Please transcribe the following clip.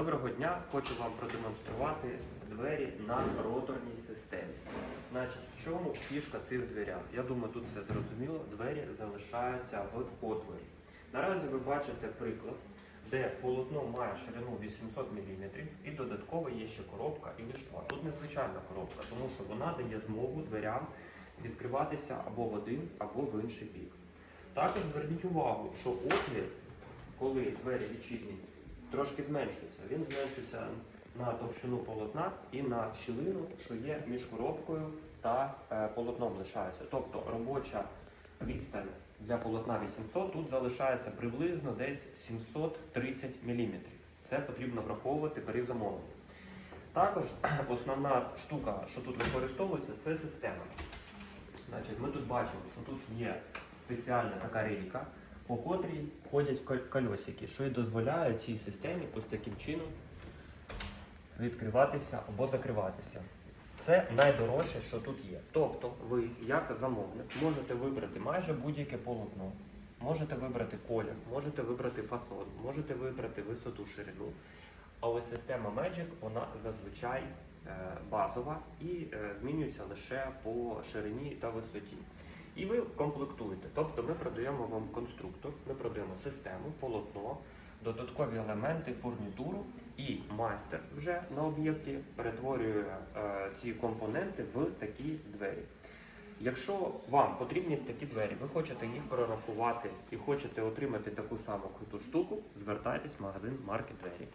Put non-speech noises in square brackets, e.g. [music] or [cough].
Доброго дня! Хочу вам продемонструвати двері на роторній системі. Значить, в чому фішка цих дверях? Я думаю, тут все зрозуміло. Двері залишаються в отворі. Наразі ви бачите приклад, де полотно має ширину 800 мм і додатково є ще коробка і лиштва. Тут незвичайна коробка, тому що вона дає змогу дверям відкриватися або в один, або в інший бік. Також зверніть увагу, що отвір, коли двері відчинені, трошки зменшується. Він зменшується на товщину полотна і на щілину, що є між коробкою та е, полотном лишається. Тобто робоча відстань для полотна 800 тут залишається приблизно десь 730 мм. Це потрібно враховувати при замовленні. Також [clears throat] основна штука, що тут використовується, це система. Значить, ми тут бачимо, що тут є спеціальна така рейка, по котрій ходять кольосики, що і дозволяє цій системі ось таким чином відкриватися або закриватися. Це найдорожче, що тут є. Тобто ви, як замовник, можете вибрати майже будь-яке полотно, можете вибрати колір, можете вибрати фасон, можете вибрати висоту ширину. А ось система Magic, вона зазвичай е, базова і е, змінюється лише по ширині та висоті. І ви комплектуєте. Тобто ми продаємо вам конструктор, ми продаємо систему, полотно, додаткові елементи, фурнітуру, і майстер вже на об'єкті перетворює е, ці компоненти в такі двері. Якщо вам потрібні такі двері, ви хочете їх прорахувати і хочете отримати таку саму круту штуку, звертайтесь в магазин марки двері.